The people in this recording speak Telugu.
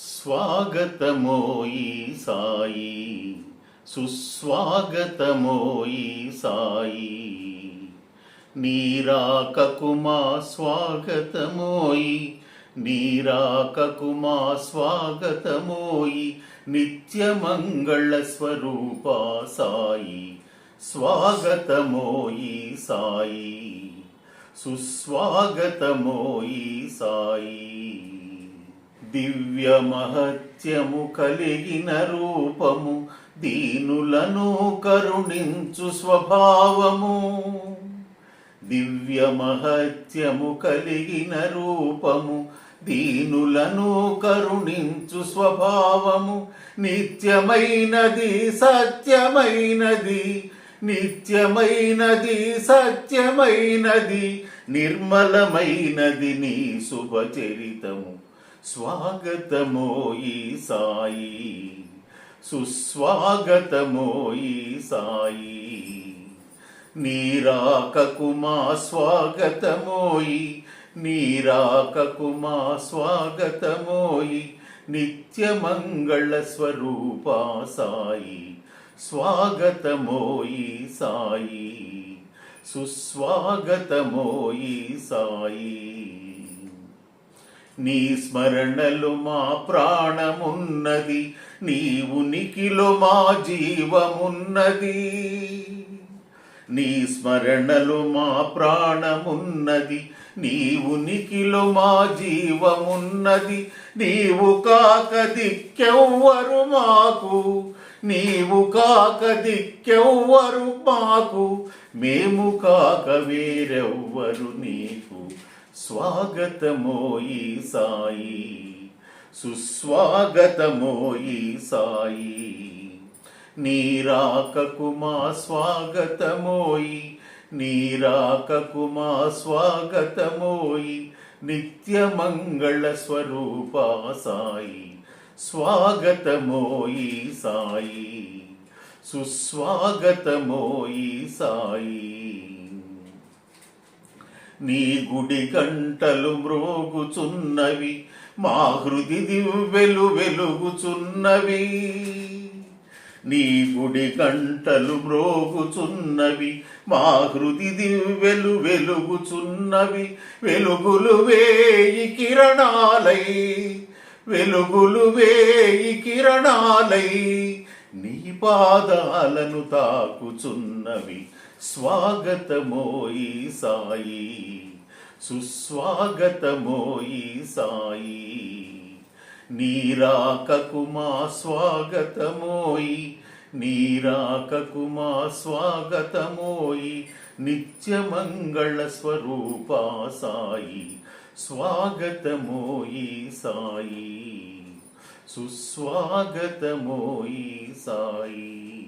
స్వాగతమోయి సాయి సుస్వాగతమోయి సాయి. నీరాకకుమా స్వాగతమోయి నీరాకకుమా స్వాగతమోయి నిత్యమంగళ స్వరూప సాయి స్వాగతమోయి సాయి సుస్వాగతమోయి సాయి. దివ్య మహత్యము కలిగిన రూపము దీనులను కరుణించు స్వభావము. దివ్య మహత్యము కలిగిన రూపము దీనులను కరుణించు స్వభావము. నిత్యమైనది సత్యమైనది నిత్యమైనది సత్యమైనది నిర్మలమైనది నీ శుభచరితము. స్వాగతమోయి సాయి. సుస్వాగతమోయి సాయి. నీరాకకుమా స్వాగతమోయి నీరాకకుమా స్వాగతమోయి నిత్యమంగళ స్వరూపా సాయి. స్వాగతమోయి సాయి. సుస్వాగతమోయి సాయి. నీ స్మరణలు మా ప్రాణమున్నది నీ ఉనికిలో మా జీవమున్నది. నీ స్మరణలు మా ప్రాణమున్నది నీ ఉనికిలో మా జీవమున్నది. నీవు కాక దిక్కెవ్వరు మాకు నీవు కాక దిక్కెవ్వరు మాకు. మేము కాక వేరెవ్వరు నీకు. స్వాగతమోయి సాయి సుస్వాగతమోయి సాయి. నీరాకకు మా స్వాగతమోయి నీరాకకు మా స్వాగతమోయి నిత్యమంగళ స్వరూపా సాయి. స్వాగతమోయి సాయి సుస్వాగతమోయి సాయి. నీ గుడి గంటలు మ్రోగుచున్నవి మా హృది దివ్వెలు వెలుగుచున్నవి. నీ గుడి గంటలు మ్రోగుచున్నవి మా హృది దివ్వెలు వెలుగుచున్నవి. వెలుగులు వేయి కిరణాలై వెలుగులు వేయి కిరణాలై నీ పాదాలను తాకుచున్నవి. స్వాగతమోయి సాయి సుస్వాగతమోయి సాయి. నీరాకకుమా స్వాగతమోయి నీరాకకుమా స్వాగతమోయి నిత్యమంగళ స్వరూపా సాయి స్వాగతమోయి సాయి. సుస్వాగతమోయి సాయి.